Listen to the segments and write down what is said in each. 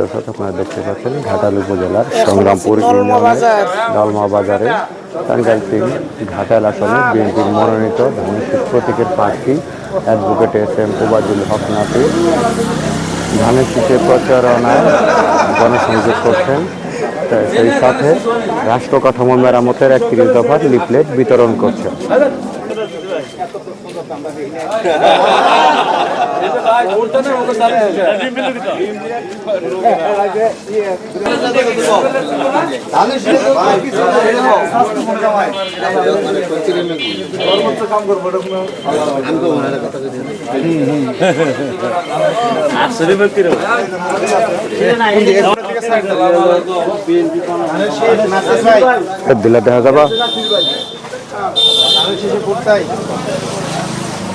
দর্শক আপনারা দেখতে পাচ্ছেন ঘাটাল উপজেলার সংগ্রামপুর ডালমা বাজারে টাঙ্গাইল তিন ঘাটাল আসনে বিএনপির মনোনীত ধানের প্রতীকের প্রার্থী advocate S M Obaidul Haque Nasir ধানের শীষের প্রচারণায় গণসংযোগ করছেন। সেই সাথে রাষ্ট্র কাঠামো মেরামতের একত্রিশ দফার লিফলেট বিতরণ করছেন। দিলে দেখা যাবা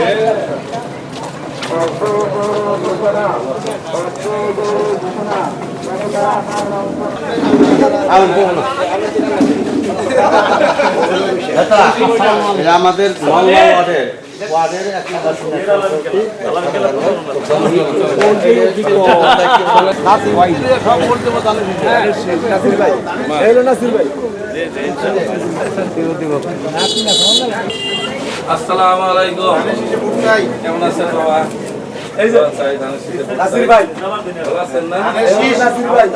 É. আমাদের আসসালামু আলাইকুম। কেমন আছেন বাবা? এই যে নাসির ভাই। আছেন না নাসির ভাই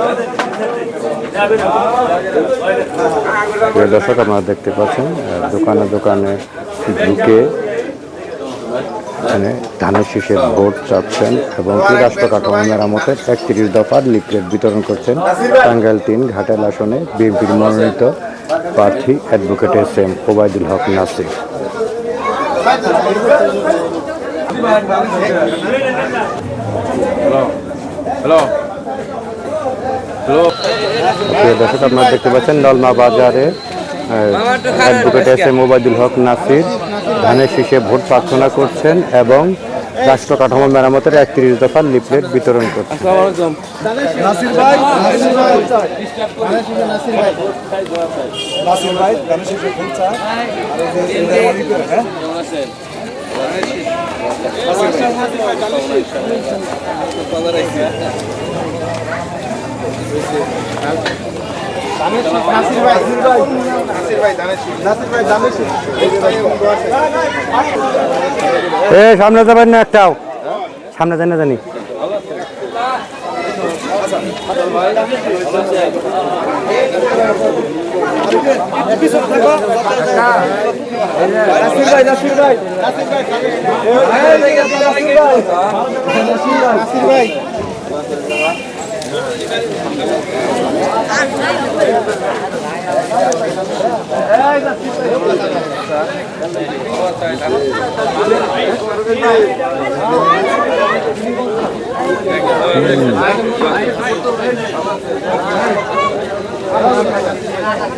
দর্শক আপনারা দেখতে পাচ্ছেন দোকানে দোকানে ঢুকে এখানে ধানের শীষের ভোট চাচ্ছেন এবং কি রাষ্ট্র কাঠামো মেরামতের একত্রিশ দফার লিফলেট বিতরণ করছেন টাঙ্গাইল তিন ঘাটাল আসনে বিএনপির মনোনীত প্রার্থী advocate S M Obaidul Haque Nasir. Hello hello দর্শক আপনারা দেখতে পাচ্ছেন নলমা বাজারে advocate S M Obaidul Haque Nasir ধানের শীষে ভোট প্রার্থনা করছেন এবং রাষ্ট্র কাঠামো মেরামতের একত্রিশ দফার লিফলেট বিতরণ করছেন। আসসালামু আলাইকুম নাসির ভাই। এ সামনে যাবেন না একটাও। সামনে জানি না জানি। ভাই নাসির ভাই। নাসির ভাই। নাসির ভাই। নাসির ভাই। আগে আগে মা নাসির ভাই মামা নাসির ভাই ধানের শীষের কেমন আছেন ভাই নাসির ভাই নাসির